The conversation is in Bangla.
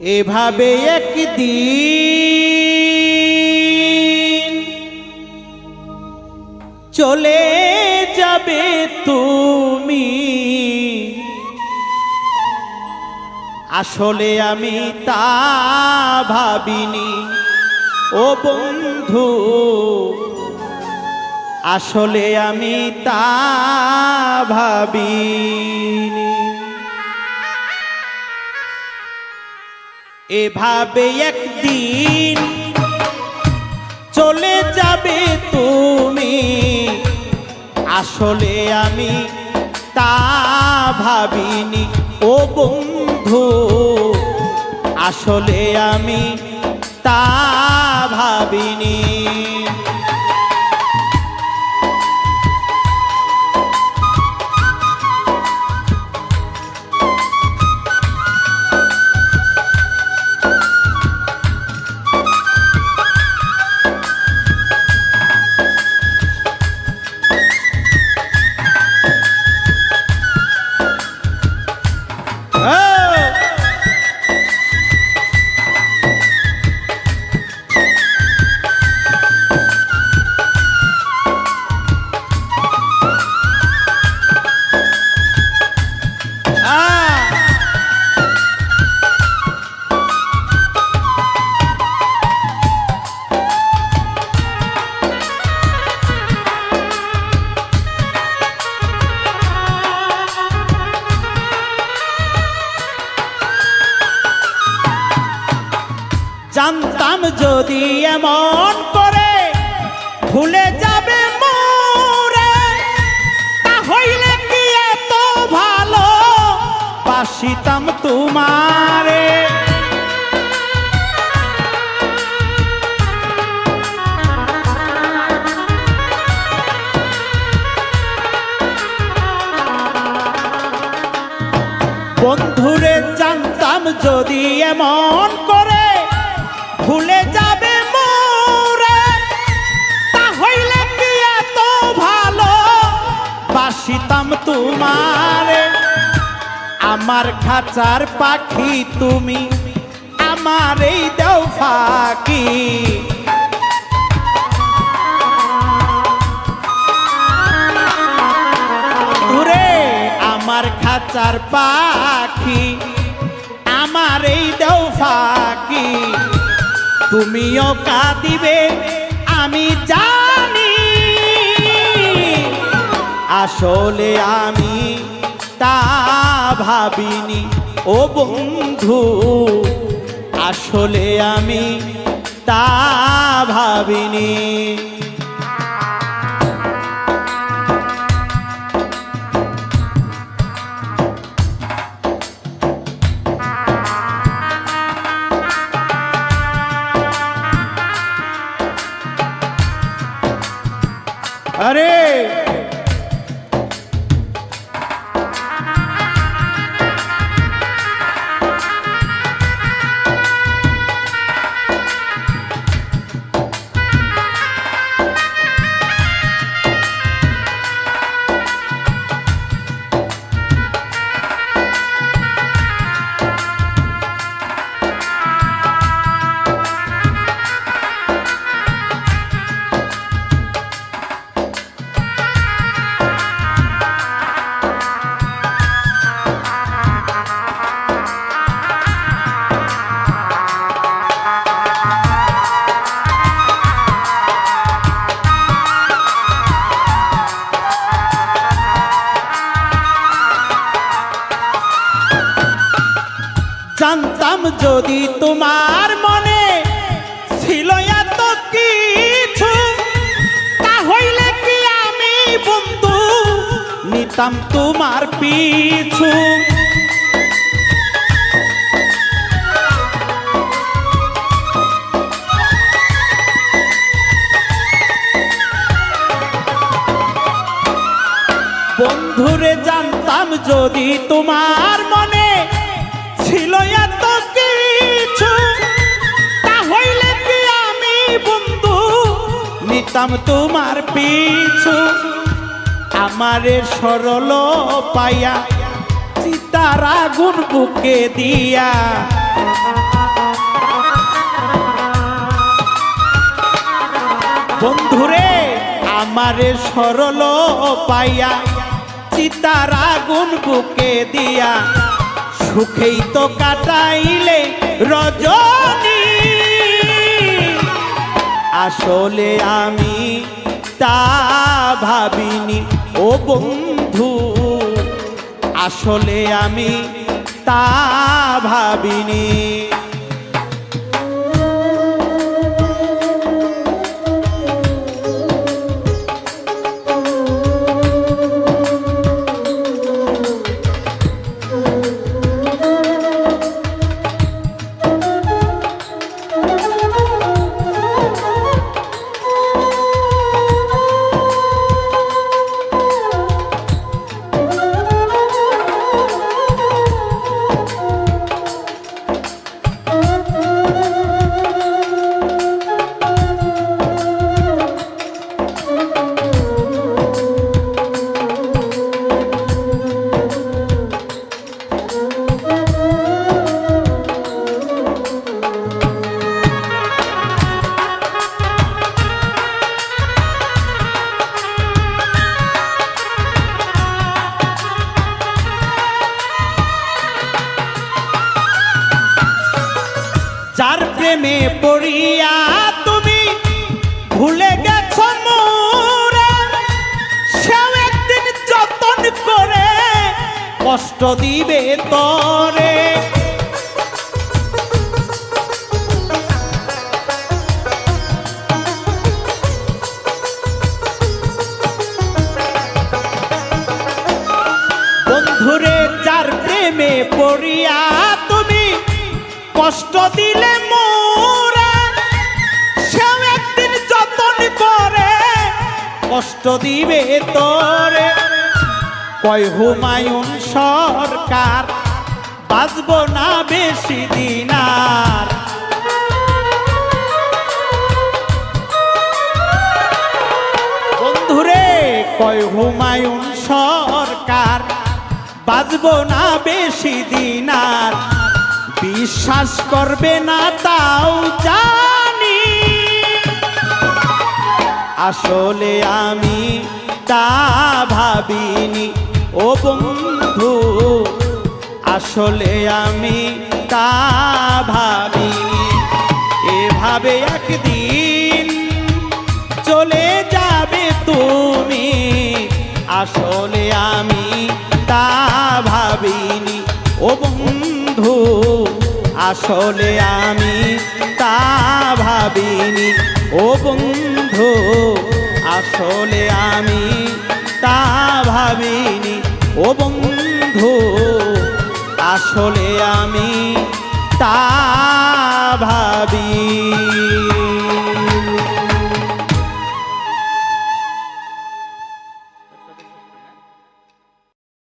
এভাবে একদিন চলে যাবে তুমি। আসলে আমি তা ভাবিনি। ও বন্ধু, আসলে আমি তা ভাবিনি। এভাবে একদিন চলে যাবে তুমি। আসলে আমি তা ভাবিনি। ও বন্ধু, আসলে আমি তা ভাবিনি। ভুলে যাবে মোরে। তা হইলে কি এত ভালো? বাসিতাম তোমারে। বন্ধুরে জানতাম যদি এমন করে বাসিতাম তোমারে। আমার খাঁচার পাখি তুমি আমার এই দেও ফাঁকি। দূরে আমার খাঁচার পাখি আমার এই দেও ফাঁকি। তুমিও কাঁদিবে, আমি জানি আসলে আমি তা ভাবিনি। ও বন্ধু আসলে আমি তা ভাবিনি। জানতাম যদি তোমার মনে ছিল এত কিছু তাহলে কি আমি বন্ধু নিতাম তোমার পিছু? নিতাম তোমার পিছু। আমারে সরল পাইয়া চিত চিতার আগুন বুকে দিয়া। বন্ধুরে, আমারে সরল পাইয়া, চিতার আগুন বুকে দিয়া। সুখেই তো কাটাইলে রজনী আসলে আমি তা ভাবিনি। ও বন্ধু আসলে আমি তা ভাবিনি। ভুলে গেছ মোরে? সেও একদিন যতন করে কষ্ট দিবে তরে। বন্ধুরে, যার প্রেমে পড়িয়া তুমি কষ্ট দিলে কষ্ট দিবে তোরে। কয় হুমায়ুন সরকার বাঁচব না বেশি দিন আর? বন্ধুরে কয় হুমায়ুন সরকার বাঁচব না বেশি দিন আর? বিশ্বাস করবে না তাও জানি আসলে আমি তা ভাবিনি। ও বন্ধু, আসলে আমি তা ভাবিনি। এভাবে একদিন চলে যাবে তুমি। আসলে আমি তা ভাবিনি। ও বন্ধু, আসলে আমি তা ভাবিনি। ও বন্ধু আসলে আমি তা ভাবিনি। ও বন্ধু আসলে আমি